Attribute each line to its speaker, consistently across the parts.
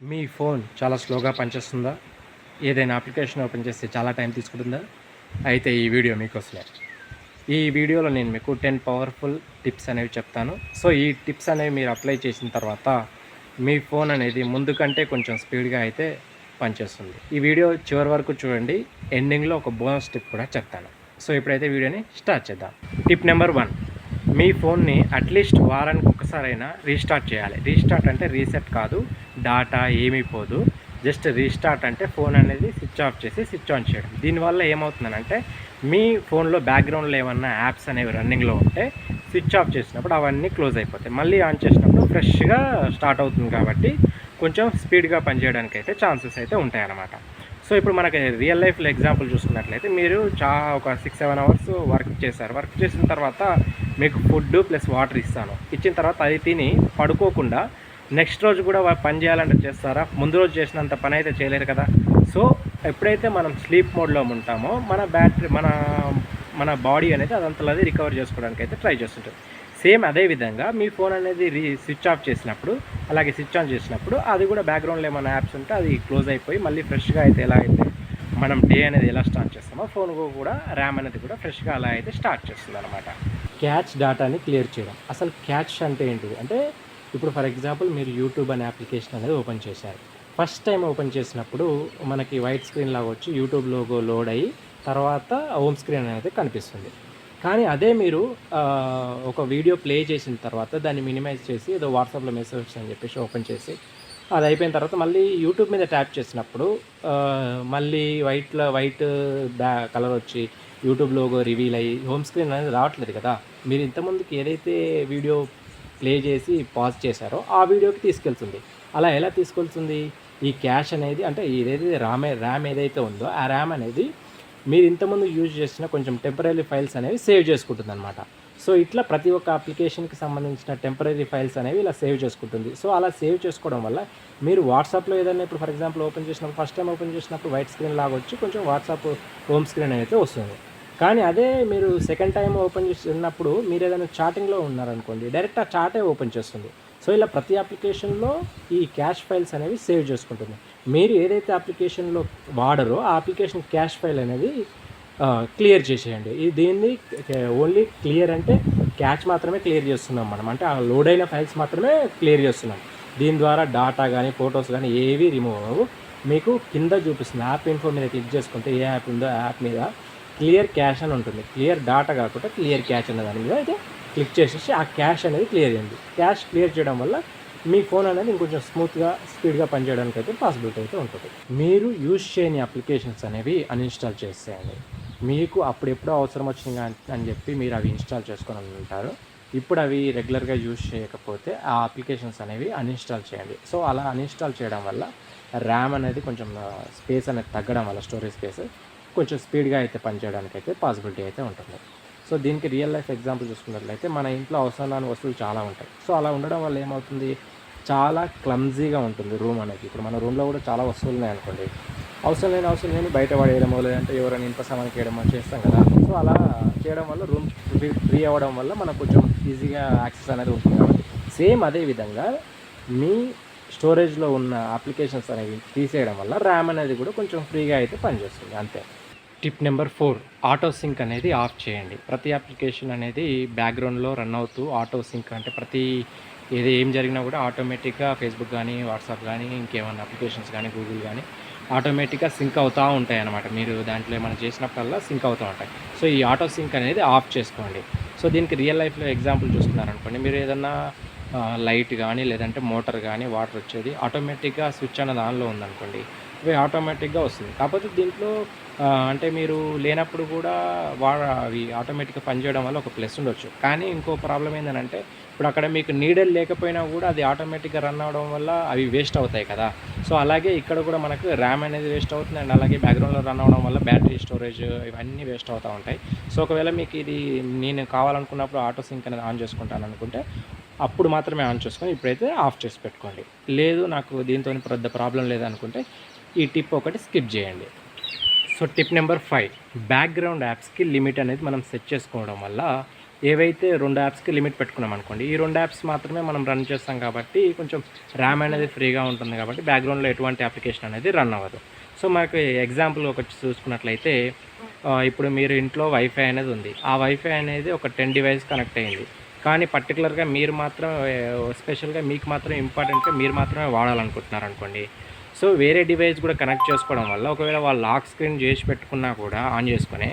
Speaker 1: మీ phone చాలా స్లోగా పనిచేస్తుందా? ఏదైనా అప్లికేషన్ ఓపెన్ చేస్తే చాలా టైం తీసుకుంటుందా? అయితే ఈ వీడియో మీకోసమే. ఈ వీడియోలో నేను మీకు టెన్ పవర్ఫుల్ టిప్స్ అనేవి చెప్తాను. సో ఈ టిప్స్ అనేవి మీరు అప్లై చేసిన తర్వాత మీ ఫోన్ అనేది ముందు కంటే కొంచెం స్పీడ్గా అయితే పనిచేస్తుంది. ఈ వీడియో చివరి వరకు చూడండి. ఎండింగ్లో ఒక బోనస్ టిప్ కూడా చెప్తాను. సో ఇప్పుడైతే వీడియోని స్టార్ట్ చేద్దాం. Tip number one. మీ ఫోన్ని అట్లీస్ట్ వారానికి ఒకసారైనా రీస్టార్ట్ చేయాలి. రీస్టార్ట్ అంటే రీసెట్ కాదు. డాటా ఏమీ పోదు. జస్ట్ రీస్టార్ట్ అంటే ఫోన్ అనేది స్విచ్ ఆఫ్ చేసి స్విచ్ ఆన్ చేయడం. దీనివల్ల ఏమవుతుందనంటే మీ ఫోన్లో బ్యాక్గ్రౌండ్లో ఏమన్నా యాప్స్ అనేవి రన్నింగ్లో ఉంటే స్విచ్ ఆఫ్ చేసినప్పుడు అవన్నీ క్లోజ్ అయిపోతాయి. మళ్ళీ ఆన్ చేసినప్పుడు ఫ్రెష్గా స్టార్ట్ అవుతుంది కాబట్టి కొంచెం స్పీడ్గా పనిచేయడానికి అయితే ఛాన్సెస్ అయితే ఉంటాయన్నమాట. సో ఇప్పుడు మనకి రియల్ లైఫ్లో ఎగ్జాంపుల్ చూసుకున్నట్లయితే మీరు చాలా ఒక సిక్స్ సెవెన్ అవర్స్ వర్క్ చేశారు. వర్క్ చేసిన తర్వాత మీకు ఫుడ్ ప్లస్ వాటర్ ఇస్తాను. ఇచ్చిన తర్వాత అది తిని పడుకోకుండా నెక్స్ట్ రోజు కూడా పని చేయాలంటే చేస్తారా? ముందు రోజు చేసినంత పని అయితే చేయలేరు కదా. సో ఎప్పుడైతే మనం స్లీప్ మోడ్లో ఉంటామో మన బ్యాటరీ మన మన బాడీ అనేది అదంతలాది రికవర్ చేసుకోవడానికి అయితే ట్రై చేస్తుంటుంది సేమ్ అదే విధంగా మీ ఫోన్ అనేది రీ స్విచ్ ఆఫ్ చేసినప్పుడు అలాగే స్విచ్ ఆన్ చేసినప్పుడు అది కూడా బ్యాక్గ్రౌండ్లో ఏమైనా యాప్స్ ఉంటే అది క్లోజ్ అయిపోయి మళ్ళీ ఫ్రెష్గా అయితే ఎలా అయితే మనం డే అనేది ఎలా స్టార్ట్ చేస్తామో ఫోన్ కూడా ర్యామ్ అనేది కూడా ఫ్రెష్గా అలా అయితే స్టార్ట్ చేస్తుంది అనమాట క్యాచ్ డేటాని క్లియర్ చేయడం. అసలు క్యాచ్ అంటే ఏంటిది? అంటే ఇప్పుడు ఫర్ ఎగ్జాంపుల్ మీరు యూట్యూబ్ అనే అప్లికేషన్ అనేది ఓపెన్ చేశారు. ఫస్ట్ టైం ఓపెన్ చేసినప్పుడు మనకి వైట్ స్క్రీన్ లాగా వచ్చి యూట్యూబ్ లోగో లోడ్ అయ్యి తర్వాత హోమ్ స్క్రీన్ అనేది కనిపిస్తుంది. కానీ అదే మీరు ఒక వీడియో ప్లే చేసిన తర్వాత దాన్ని మినిమైజ్ చేసి ఏదో వాట్సాప్లో మెసేజ్ అని చెప్పేసి ఓపెన్ చేసి అది అయిపోయిన తర్వాత మళ్ళీ యూట్యూబ్ మీద ట్యాప్ చేసినప్పుడు మళ్ళీ వైట్లో వైట్ బ్యా కలర్ వచ్చి యూట్యూబ్ లోగో రివీల్ అయ్యి హోమ్ స్క్రీన్ అనేది రావట్లేదు కదా. మీరు ఇంతకుముందుకి ఏదైతే వీడియో ప్లే చేసి పాజ్ చేశారో ఆ వీడియోకి తీసుకెళ్తుంది. అలా ఎలా తీసుకెళ్తుంది? ఈ క్యాష్ అనేది అంటే ఏదైతే ర్యామ్ ర్యామ్ ఏదైతే ఉందో ఆ ర్యామ్ అనేది మీరు ఇంతకుముందు యూజ్ చేసిన కొంచెం టెంపరీ ఫైల్స్ అనేవి సేవ్ చేసుకుంటుంది అనమాట సో ఇట్లా ప్రతి ఒక్క అప్లికేషన్కి సంబంధించిన టెంపరీ ఫైల్స్ అనేవి ఇలా సేవ్ చేసుకుంటుంది. సో అలా సేవ్ చేసుకోవడం వల్ల మీరు వాట్సాప్లో ఏదైనా ఇప్పుడు ఫర్ ఎగ్జాంపుల్ ఓపెన్ చేసినప్పుడు ఫస్ట్ టైం ఓపెన్ చేసినప్పుడు వైట్ స్క్రీన్ లాగొచ్చి వచ్చి కొంచెం వాట్సాప్ హోమ్ స్క్రీన్ అయితే వస్తుంది. కానీ అదే మీరు సెకండ్ టైం ఓపెన్ చేస్తున్నప్పుడు మీరు ఏదైనా చాటింగ్లో ఉన్నారనుకోండి డైరెక్ట్ ఆ చాటే ఓపెన్ చేస్తుంది. సో ఇలా ప్రతి అప్లికేషన్లో ఈ క్యాష్ ఫైల్స్ అనేవి సేవ్ చేసుకుంటుంది. మీరు ఏదైతే అప్లికేషన్లో వాడరో ఆ అప్లికేషన్ క్యాష్ ఫైల్ అనేది క్లియర్ చేసేయండి. ఇది దీన్ని ఓన్లీ క్లియర్ అంటే క్యాచ్ మాత్రమే క్లియర్ చేస్తున్నాం మనం. అంటే ఆ లోడ్ అయిన ఫైల్స్ మాత్రమే క్లియర్ చేస్తున్నాం. దీని ద్వారా డాటా కానీ ఫొటోస్ కానీ ఏవి రిమూవ్ అవ్వవు. మీకు కింద చూపిస్తుంది యాప్ ఇన్ఫో మీద క్లిక్ చేసుకుంటే ఏ యాప్ ఉందో ఆ యాప్ మీద క్లియర్ క్యాష్ అని ఉంటుంది. క్లియర్ డాటా కాకుండా క్లియర్ క్యాష్ అనే దాని మీద అయితే క్లిక్ చేసేసి ఆ క్యాష్ అనేది క్లియర్ చేయండి. క్యాష్ క్లియర్ చేయడం వల్ల మీ ఫోన్ అనేది ఇంకొంచెం స్మూత్గా స్పీడ్గా పనిచేయడానికి అయితే పాసిబిలిటీ అయితే ఉంటుంది. మీరు యూజ్ చేయని అప్లికేషన్స్ అనేవి అన్ఇన్స్టాల్ చేసేయండి. మీకు అప్పుడెప్పుడో అవసరం వచ్చింది అని చెప్పి మీరు అవి ఇన్స్టాల్ చేసుకొని ఉంటారు. ఇప్పుడు అవి రెగ్యులర్గా యూజ్ చేయకపోతే ఆ అప్లికేషన్స్ అనేవి అన్ఇన్స్టాల్ చేయండి. సో అలా అన్ఇన్స్టాల్ చేయడం వల్ల ర్యామ్ అనేది కొంచెం స్పేస్ అనేది తగ్గడం వల్ల స్టోరేజ్ స్పేస్ కొంచెం స్పీడ్గా అయితే పనిచేయడానికి అయితే పాసిబిలిటీ అయితే ఉంటుంది. సో దీనికి రియల్ లైఫ్ ఎగ్జాంపుల్ చూసుకున్నట్లయితే మన ఇంట్లో అవసరం లేని వస్తువులు చాలా ఉంటాయి. సో అలా ఉండడం వల్ల ఏమవుతుంది? చాలా క్లమ్జీగా ఉంటుంది రూమ్ అనేది. ఇప్పుడు మన రూమ్లో కూడా చాలా వస్తువులు ఉన్నాయి అనుకోండి. అవసరం లేని అవసరం లేని బయట పడేయడమో లేదంటే ఎవరైనా ఇంత సామాన్కి వేయడమో చేస్తాం కదా. సో అలా చేయడం వల్ల రూమ్ ఫ్రీ అవ్వడం వల్ల మనకు కొంచెం ఈజీగా యాక్సెస్ అనేది ఉంటుంది కాబట్టి. సేమ్ అదే విధంగా మీ స్టోరేజ్లో ఉన్న అప్లికేషన్స్ అనేవి తీసేయడం వల్ల ర్యామ్ అనేది కూడా కొంచెం ఫ్రీగా అయితే పనిచేస్తుంది. అంతే. Tip number four auto sync అనేది ఆఫ్ చేయండి. ప్రతి అప్లికేషన్ అనేది బ్యాక్గ్రౌండ్లో రన్ అవుతూ ఆటో సింక్ అంటే ప్రతి ఏది ఏం జరిగినా కూడా ఆటోమేటిక్గా ఫేస్బుక్ కానీ వాట్సాప్ కానీ ఇంకేమైనా అప్లికేషన్స్ కానీ గూగుల్ కానీ ఆటోమేటిక్గా సింక్ అవుతూ ఉంటాయి అన్నమాట. మీరు దాంట్లో ఏమైనా చేసినప్పుడల్లా సింక్ అవుతూ ఉంటాయి. సో ఈ ఆటో సింక్ అనేది ఆఫ్ చేసుకోండి. సో దీనికి రియల్ లైఫ్లో ఎగ్జాంపుల్ చూసుకున్నారనుకోండి మీరు ఏదన్నా లైట్ కానీ లేదంటే మోటార్ కానీ వాటర్ వచ్చేది ఆటోమేటిక్గా స్విచ్ అన్న దానిలో ఉందనుకోండి. ఇవి ఆటోమేటిక్గా వస్తుంది. కాకపోతే దీంట్లో అంటే మీరు లేనప్పుడు కూడా వా అవి ఆటోమేటిక్గా పనిచేయడం వల్ల ఒక ప్లస్ ఉండొచ్చు. కానీ ఇంకో ప్రాబ్లం ఏంటంటే ఇప్పుడు అక్కడ మీకు నీడల్ లేకపోయినా కూడా అది ఆటోమేటిక్గా రన్ అవడం వల్ల అవి వేస్ట్ అవుతాయి కదా. సో అలాగే ఇక్కడ కూడా మనకు ర్యామ్ అనేది వేస్ట్ అవుతుంది అండ్ అలాగే బ్యాక్గ్రౌండ్లో రన్ అవడం వల్ల బ్యాటరీ స్టోరేజ్ ఇవన్నీ వేస్ట్ అవుతూ ఉంటాయి. సో ఒకవేళ మీకు ఇది నేను కావాలనుకున్నప్పుడు ఆటో సింక్ అనేది ఆన్ చేసుకుంటాను అనుకుంటే అప్పుడు మాత్రమే ఆన్ చేసుకొని ఇప్పుడైతే ఆఫ్ చేసి పెట్టుకోండి. లేదు నాకు దీంతో పెద్ద ప్రాబ్లం లేదనుకుంటే ఈ టిప్ ఒకటి స్కిప్ చేయండి. So tip number five background యాప్స్కి limit అనేది మనం సెట్ చేసుకోవడం వల్ల ఏవైతే రెండు యాప్స్కి లిమిట్ పెట్టుకున్నాం అనుకోండి ఈ రెండు యాప్స్ మాత్రమే మనం రన్ చేస్తాం కాబట్టి కొంచెం ర్యామ్ అనేది ఫ్రీగా ఉంటుంది కాబట్టి బ్యాక్గ్రౌండ్లో ఎటువంటి అప్లికేషన్ అనేది రన్ అవ్వదు. సో మాకు ఎగ్జాంపుల్ ఒకటి చూసుకున్నట్లయితే ఇప్పుడు మీరు ఇంట్లో వైఫై అనేది ఉంది. ఆ వైఫై అనేది ఒక టెన్ డివైస్ కనెక్ట్ అయింది. కానీ పర్టికులర్గా మీరు మాత్రం స్పెషల్గా మీకు మాత్రం ఇంపార్టెంట్గా మీరు మాత్రమే వాడాలనుకుంటున్నారు అనుకోండి సో వేరే డివైస్ కూడా కనెక్ట్ చేసుకోవడం వల్ల ఒకవేళ వాళ్ళు లాక్ స్క్రీన్ చేసి పెట్టుకున్నా కూడా ఆన్ చేసుకొని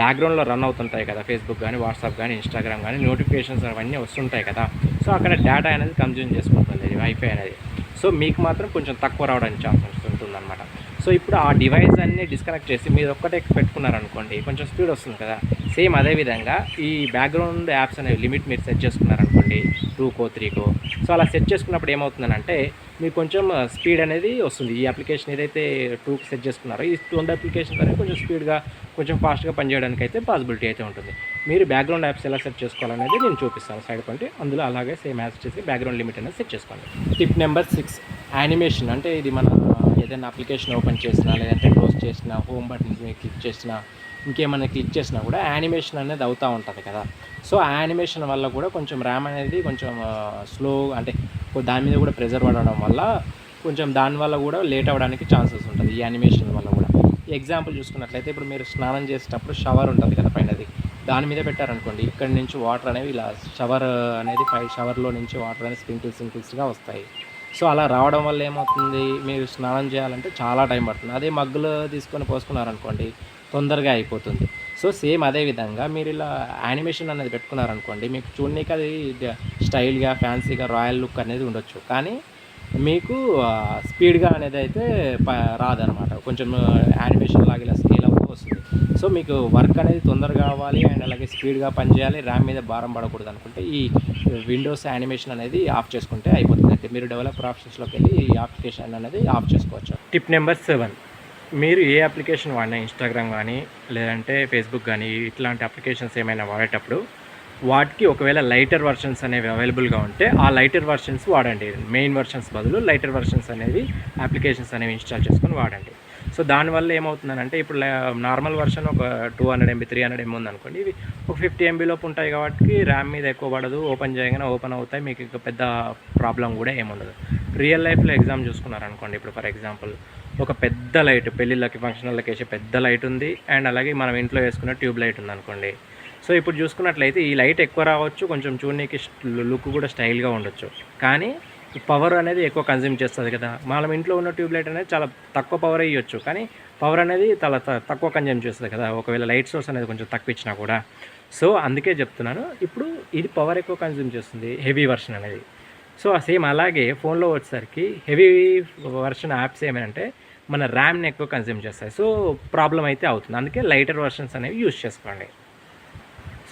Speaker 1: బ్యాక్గ్రౌండ్లో రన్ అవుతుంటాయి కదా ఫేస్బుక్ కానీ వాట్సాప్ కానీ ఇన్స్టాగ్రామ్ కానీ నోటిఫికేషన్స్ అవన్నీ వస్తుంటాయి కదా. సో అక్కడ డేటా అనేది కన్జ్యూమ్ చేసుకుంటుంది వైఫై అనేది. సో మీకు మాత్రం కొంచెం తక్కువ రావడానికి ఛాన్స్ ఉంటుందన్నమాట. సో ఇప్పుడు ఆ డివైస్ అన్ని డిస్కనెక్ట్ చేసి మీరు ఒక్కటే పెట్టుకున్నారనుకోండి కొంచెం స్పీడ్ వస్తుంది కదా. సేమ్ అదే విధంగా ఈ బ్యాక్గ్రౌండ్ యాప్స్ అనేవి లిమిట్ మీరు సెట్ చేసుకున్నారనుకోండి టూకో త్రీకో సో అలా సెట్ చేసుకున్నప్పుడు ఏమవుతుందంటే మీకు కొంచెం స్పీడ్ అనేది వస్తుంది. ఈ అప్లికేషన్ ఏదైతే టూకి సెట్ చేసుకున్నారో ఈ రెండు అప్లికేషన్ అనేది కొంచెం స్పీడ్గా కొంచెం ఫాస్ట్గా పనిచేయడానికి అయితే పాసిబిలిటీ అయితే ఉంటుంది. మీరు బ్యాక్గ్రౌండ్ యాప్స్ ఎలా సెట్ చేసుకోవాలనేది నేను చూపిస్తాను సైడ్ పాయింట్ అందులో అలాగే సేమ్ యాప్స్ చేసి బ్యాక్గ్రౌండ్ లిమిట్ అనేది సెట్ చేసుకోండి. టిప్ నెంబర్ సిక్స్ యానిమేషన్ అంటే ఇది మన ఏదైనా అప్లికేషన్ ఓపెన్ చేసినా లేదంటే క్లోజ్ చేసినా హోమ్ బటన్ క్లిక్ చేసినా ఇంకేమైనా క్లిక్ చేసినా కూడా యానిమేషన్ అనేది అవుతూ ఉంటుంది కదా. సో ఆ యానిమేషన్ వల్ల కూడా కొంచెం ర్యామ్ అనేది కొంచెం స్లో అంటే దాని మీద కూడా ప్రెజర్ పడడం వల్ల కొంచెం దానివల్ల కూడా లేట్ అవ్వడానికి ఛాన్సెస్ ఉంటుంది ఈ యానిమేషన్ వల్ల కూడా. ఎగ్జాంపుల్ చూసుకున్నట్లయితే ఇప్పుడు మీరు స్నానం చేసేటప్పుడు షవర్ ఉంటుంది కదా పైనది. దాని మీద పెట్టారనుకోండి ఇక్కడ నుంచి వాటర్ అనేవి ఇలా షవర్ అనేది పై షవర్లో నుంచి వాటర్ అనేది స్ప్రింకిల్స్ స్ప్రింకిల్స్గా వస్తాయి. సో అలా రావడం వల్ల ఏమవుతుంది? మీరు స్నానం చేయాలంటే చాలా టైం పడుతుంది. అదే మగ్గులు తీసుకొని పోసుకున్నారనుకోండి తొందరగా అయిపోతుంది. సో సేమ్ అదే విధంగా మీరు ఇలా యానిమేషన్ అనేది పెట్టుకున్నారనుకోండి మీకు చూడనీకి అది స్టైల్గా ఫ్యాన్సీగా రాయల్ లుక్ అనేది ఉండొచ్చు. కానీ మీకు స్పీడ్గా అనేది అయితే రాదనమాట. కొంచెం యానిమేషన్ లాగా ఇలా సో మీకు వర్క్ అనేది తొందరగా కావాలి అండ్ అలాగే స్పీడ్గా పనిచేయాలి. ర్యామ్ మీద భారం పడకూడదు అనుకుంటే ఈ విండోస్ యానిమేషన్ అనేది ఆఫ్ చేసుకుంటే అయిపోతుంది. అయితే మీరు డెవలపర్ ఆప్షన్స్లోకి వెళ్ళి ఈ అప్లికేషన్ అనేది ఆఫ్ చేసుకోవచ్చు. టిప్ నెంబర్ సెవెన్ మీరు ఏ అప్లికేషన్ వాడినా ఇన్స్టాగ్రామ్ కానీ లేదంటే ఫేస్బుక్ కానీ ఇట్లాంటి అప్లికేషన్స్ ఏమైనా వాడేటప్పుడు వాటికి ఒకవేళ లైటర్ వర్షన్స్ అనేవి అవైలబుల్గా ఉంటే ఆ లైటర్ వర్షన్స్ వాడండి. మెయిన్ వర్షన్స్ బదులు లైటర్ వర్షన్స్ అనేవి అప్లికేషన్స్ అనేవి ఇన్స్టాల్ చేసుకొని వాడండి. సో దానివల్ల ఏమవుతుందనంటే ఇప్పుడు నార్మల్ వర్షన్ ఒక two hundred MB three hundred MB ఉందనుకోండి. ఇవి ఒక ఫిఫ్టీ ఎంబీ లోపు ఉంటాయి కాబట్టి ర్యామ్ మీద ఎక్కువ పడదు. ఓపెన్ చేయగానే ఓపెన్ అవుతాయి. మీకు ఇక పెద్ద ప్రాబ్లం కూడా ఏముండదు రియల్ లైఫ్లో ఎగ్జామ్ చూసుకున్నారనుకోండి. ఇప్పుడు ఫర్ ఎగ్జాంపుల్ ఒక పెద్ద లైట్ పెళ్ళిళ్ళకి ఫంక్షన్లకి వేసే పెద్ద లైట్ ఉంది. అండ్ అలాగే మనం ఇంట్లో వేసుకున్న ట్యూబ్ లైట్ ఉంది అనుకోండి సో ఇప్పుడు చూసుకున్నట్లయితే ఈ లైట్ ఎక్కువ రావచ్చు. కొంచెం చూడనీకి లుక్ కూడా స్టైల్గా ఉండొచ్చు. కానీ పవర్ అనేది ఎక్కువ కన్జ్యూమ్ చేస్తుంది కదా. మనం ఇంట్లో ఉన్న ట్యూబ్ లైట్ అనేది చాలా తక్కువ పవర్ ఇవ్వచ్చు కానీ పవర్ అనేది చాలా తక్కువ కన్జ్యూమ్ చేస్తుంది కదా. ఒకవేళ లైట్ సోర్స్ అనేది కొంచెం తక్కువ ఇచ్చినా కూడా. సో అందుకే చెప్తున్నాను. ఇప్పుడు ఇది పవర్ ఎక్కువ కన్జ్యూమ్ చేస్తుంది హెవీ వర్షన్ అనేది. సో సేమ్ అలాగే ఫోన్లో వచ్చేసరికి హెవీ వర్షన్ యాప్స్ ఏమంటే మన ర్యామ్ని ఎక్కువ కన్జ్యూమ్ చేస్తాయి. సో ప్రాబ్లం అయితే అవుతుంది. అందుకే లైటర్ వర్షన్స్ అనేవి యూజ్ చేసుకోండి.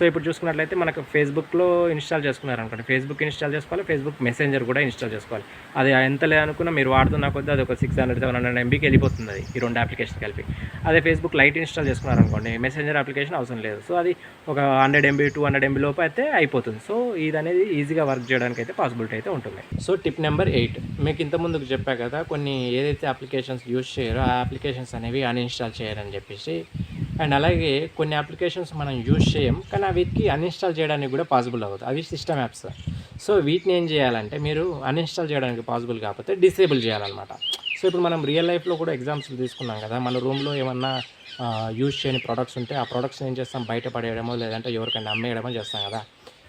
Speaker 1: సో ఇప్పుడు చూసుకున్నట్లయితే మనకు ఫేస్బుక్లో ఇన్స్టాల్ చేసుకున్నారనుకోండి. ఫేస్బుక్ ఇన్స్టాల్ చేసుకోవాలి ఫేస్బుక్ మెసెంజర్ కూడా ఇన్స్టాల్ చేసుకోవాలి. అది ఎంత లేదనుకున్నా మీరు వాడుతున్న కొద్దీ అది ఒక సిక్స్ హండ్రెడ్ సెవెన్ హండ్రెడ్ ఎంబీకి వెళ్ళిపోతుంది అది ఈ రెండు అప్లికేషన్ కలిపి. అదే ఫేస్బుక్ లైట్ ఇన్స్టాల్ చేసుకున్నారనుకోండి మెసెంజర్ అప్లికేషన్ అవసరం లేదు. సో అది ఒక hundred MB two hundred MB లోపు అయితే అయిపోతుంది. సో ఇది అనేది ఈజీగా వర్క్ చేయడానికి అయితే పాసిబిలిటీ అయితే ఉంటుంది. సో టిప్ నెంబర్ ఎయిట్ మీకు ఇంత ముందుకు చెప్పా కదా కొన్ని ఏదైతే అప్లికేషన్స్ యూజ్ చేయరో ఆ అప్లికేషన్స్ అనేవి అన్ఇన్స్టాల్ చేయాలని చెప్పేసి అండ్ అలాగే కొన్ని అప్లికేషన్స్ మనం యూజ్ చేయం కానీ వీటికి అన్ఇన్స్టాల్ చేయడానికి కూడా పాసిబుల్ అవ్వదు. అవి సిస్టమ్ యాప్స్ సో వీటిని ఏం చేయాలంటే మీరు అన్ఇన్స్టాల్ చేయడానికి పాసిబుల్ కాకపోతే డిసేబుల్ చేయాలన్నమాట. సో ఇప్పుడు మనం రియల్ లైఫ్లో కూడా ఎగ్జాంపుల్ తీసుకున్నాం కదా మన రూమ్లో ఏమన్నా యూజ్ చేయని ప్రొడక్ట్స్ ఉంటే ఆ ప్రొడక్ట్స్ ఏం చేస్తాం? బయట పడేయడమో లేదంటే ఎవరికైనా అమ్మేయడమో చేస్తాం కదా.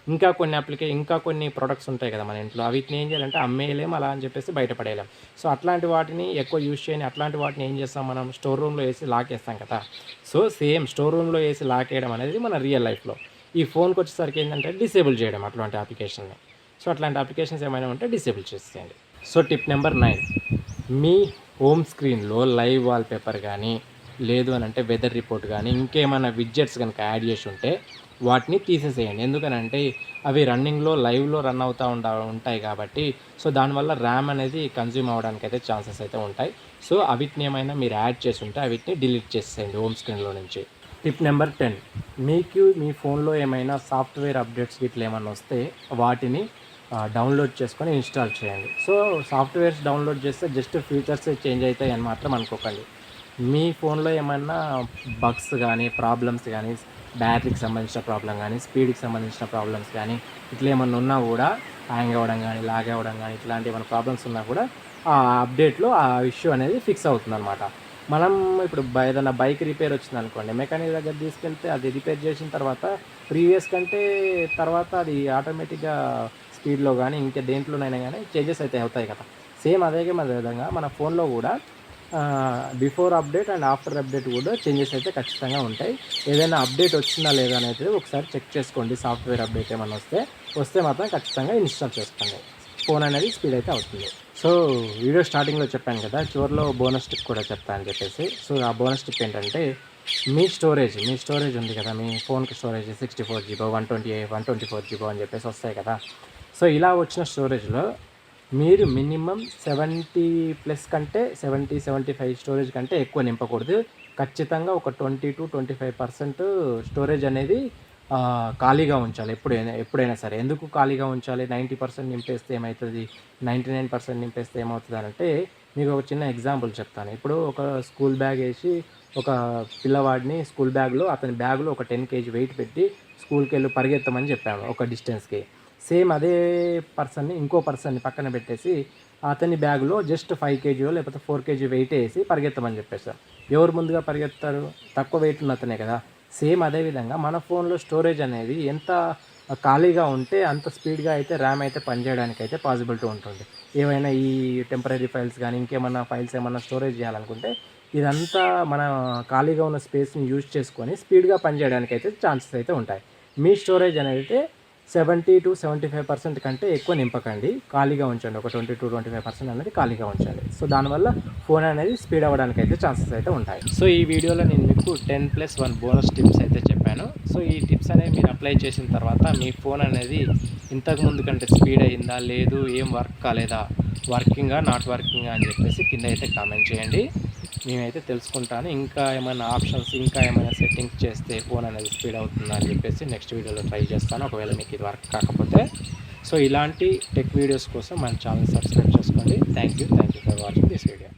Speaker 1: ఇంకా కొన్ని అప్లికే ఇంకా కొన్ని ప్రొడక్ట్స్ ఉంటాయి కదా మన ఇంట్లో. వీటిని ఏం చేయాలంటే అమ్మేయలేం అలా అని చెప్పేసి బయటపడేయలేం. సో అట్లాంటి వాటిని ఎక్కువ యూజ్ చేయని అట్లాంటి వాటిని ఏం చేస్తాం మనం? స్టోర్ రూమ్లో వేసి లాక్ వేస్తాం కదా. సో సేమ్ స్టోర్ రూమ్లో వేసి లాక్ వేయడం అనేది మన రియల్ లైఫ్లో ఈ ఫోన్కి వచ్చేసరికి ఏంటంటే డిసేబుల్ చేయడం అట్లాంటి అప్లికేషన్ని సో అట్లాంటి అప్లికేషన్స్ ఏమైనా ఉంటే డిసేబుల్ చేసేయండి. సో టిప్ నెంబర్ నైన్ మీ హోమ్ స్క్రీన్లో లైవ్ వాల్పేపర్ కానీ లేదు అని అంటే వెదర్ రిపోర్ట్ కానీ ఇంకేమైనా విడ్జెట్స్ కనుక యాడ్ చేసి ఉంటే వాటిని తీసేసేయండి. ఎందుకనంటే అవి రన్నింగ్లో లైవ్లో రన్ అవుతూ ఉండ ఉంటాయి కాబట్టి సో దానివల్ల ర్యామ్ అనేది కన్జ్యూమ్ అవ్వడానికి అయితే ఛాన్సెస్ అయితే ఉంటాయి. సో అవిటిని ఏమైనా మీరు యాడ్ చేసి ఉంటే అవిటిని డిలీట్ చేసేయండి హోమ్ స్క్రీన్లో నుంచి. Tip number ten. మీకు మీ ఫోన్లో ఏమైనా సాఫ్ట్వేర్ అప్డేట్స్ ఇట్లా ఏమైనా వస్తే వాటిని డౌన్లోడ్ చేసుకొని ఇన్స్టాల్ చేయండి. సో సాఫ్ట్వేర్స్ డౌన్లోడ్ చేస్తే జస్ట్ ఫీచర్స్ చేంజ్ అవుతాయి అని మాత్రం అనుకోకండి. మీ ఫోన్లో ఏమైనా బగ్స్ కానీ ప్రాబ్లమ్స్ కానీ బ్యాటరీకి సంబంధించిన ప్రాబ్లం కానీ స్పీడ్కి సంబంధించిన ప్రాబ్లమ్స్ కానీ ఇట్లా ఏమన్నా ఉన్నా కూడా హ్యాంగ్ అవ్వడం కానీ లాగ్ అవ్వడం కానీ ఇట్లాంటి ఏమైనా ప్రాబ్లమ్స్ ఉన్నా కూడా ఆ అప్డేట్లో ఆ ఇష్యూ అనేది ఫిక్స్ అవుతుంది అనమాట మనం ఇప్పుడు ఏదైనా బైక్ రిపేర్ వచ్చింది అనుకోండి మెకానిక్ దగ్గర తీసుకెళ్తే అది రిపేర్ చేసిన తర్వాత ప్రీవియస్ కంటే తర్వాత అది ఆటోమేటిక్గా స్పీడ్లో కానీ ఇంకా దేంట్లోనైనా కానీ చేంజెస్ అయితే అవుతాయి కదా. సేమ్ అదే అదే విధంగా మన ఫోన్లో కూడా before update and after update కూడా చేంజెస్ అయితే ఖచ్చితంగా ఉంటాయి. ఏదైనా అప్డేట్ వచ్చిందా లేదా అనేది ఒకసారి చెక్ చేసుకోండి. సాఫ్ట్వేర్ అప్డేట్ ఏమైనా వస్తే వస్తే మాత్రం ఖచ్చితంగా ఇన్స్టాల్ చేసుకోండి. ఫోన్ అనేది స్పీడ్ అయితే అవుతుంది. సో వీడియో స్టార్టింగ్లో చెప్పాను కదా చివరిలో బోనస్ టిప్ కూడా చెప్తా అని చెప్పేసి. సో ఆ బోనస్ టిప్ ఏంటంటే మీ స్టోరేజ్ మీ స్టోరేజ్ ఉంది కదా మీ ఫోన్కి storage sixty four జీబో one twenty one twenty four జీబో అని చెప్పేసి వస్తాయి కదా. సో ఇలా వచ్చిన స్టోరేజ్లో మీరు మినిమం సెవెంటీ ప్లస్ కంటే సెవెంటీ సెవెంటీ ఫైవ్ స్టోరేజ్ కంటే ఎక్కువ నింపకూడదు. ఖచ్చితంగా ఒక twenty to twenty five percent storage అనేది ఖాళీగా ఉంచాలి. ఎప్పుడైనా ఎప్పుడైనా సరే. ఎందుకు ఖాళీగా ఉంచాలి? నైంటీ పర్సెంట్ నింపేస్తే ఏమవుతుంది నైంటీ నైన్ పర్సెంట్ నింపేస్తే ఏమవుతుంది అంటే మీకు ఒక చిన్న ఎగ్జాంపుల్ చెప్తాను. ఇప్పుడు ఒక స్కూల్ బ్యాగ్ వేసి ఒక పిల్లవాడిని స్కూల్ బ్యాగ్లో అతని బ్యాగ్లో ఒక టెన్ కేజీ వెయిట్ పెట్టి స్కూల్కి వెళ్ళి పరిగెత్తమని చెప్పాను ఒక డిస్టెన్స్కి. సేమ్ అదే పర్సన్ని ఇంకో పర్సన్ని పక్కన పెట్టేసి అతని బ్యాగ్లో జస్ట్ ఫైవ్ కేజీ లేకపోతే ఫోర్ కేజీ వెయిట్ వేసి పరిగెత్తమని చెప్పేసాం ఎవరు ముందుగా పరిగెత్తారు? తక్కువ వెయిట్ ఉన్న అతనే కదా. సేమ్ అదే విధంగా మన ఫోన్లో స్టోరేజ్ అనేది ఎంత ఖాళీగా ఉంటే అంత స్పీడ్గా అయితే ర్యామ్ అయితే పనిచేయడానికి అయితే పాసిబిలిటీ ఉంటుంది. ఏమైనా ఈ టెంపరీ ఫైల్స్ కానీ ఇంకేమైనా ఫైల్స్ ఏమైనా స్టోరేజ్ చేయాలనుకుంటే ఇదంతా మన ఖాళీగా ఉన్న స్పేస్ని యూజ్ చేసుకొని స్పీడ్గా పనిచేయడానికి అయితే ఛాన్సెస్ అయితే ఉంటాయి. మీ స్టోరేజ్ అనేది అయితే seventy two seventy five percent కంటే ఎక్కువ నింపకండి. ఖాళీగా ఉంచండి. ఒక twenty two twenty five percent అనేది ఖాళీగా ఉంచండి. సో దానివల్ల ఫోన్ అనేది స్పీడ్ అవ్వడానికి అయితే ఛాన్సెస్ అయితే ఉంటాయి. సో ఈ వీడియోలో నేను మీకు ten plus one bonus tips అయితే చెప్పాను. సో ఈ టిప్స్ అనేవి మీరు అప్లై చేసిన తర్వాత మీ ఫోన్ అనేది ఇంతకు ముందు కంటే స్పీడ్ అయిందా లేదు ఏం వర్క్ కాలేదా? వర్కింగా నాట్ వర్కింగా అని చెప్పేసి కింద అయితే కామెంట్ చేయండి. మేమైతే తెలుసుకుంటాను. ఇంకా ఏమైనా ఆప్షన్స్ ఇంకా ఏమైనా సెట్టింగ్స్ చేస్తే ఫోన్ అనేది స్పీడ్ అవుతుంది అని చెప్పేసి నెక్స్ట్ వీడియోలో ట్రై చేస్తాను. ఒకవేళ మీకు ఇది వర్క్ కాకపోతే. సో ఇలాంటి టెక్ వీడియోస్ కోసం మన ఛానల్ సబ్స్క్రైబ్ చేసుకోండి. Thank you thank you for watching this video.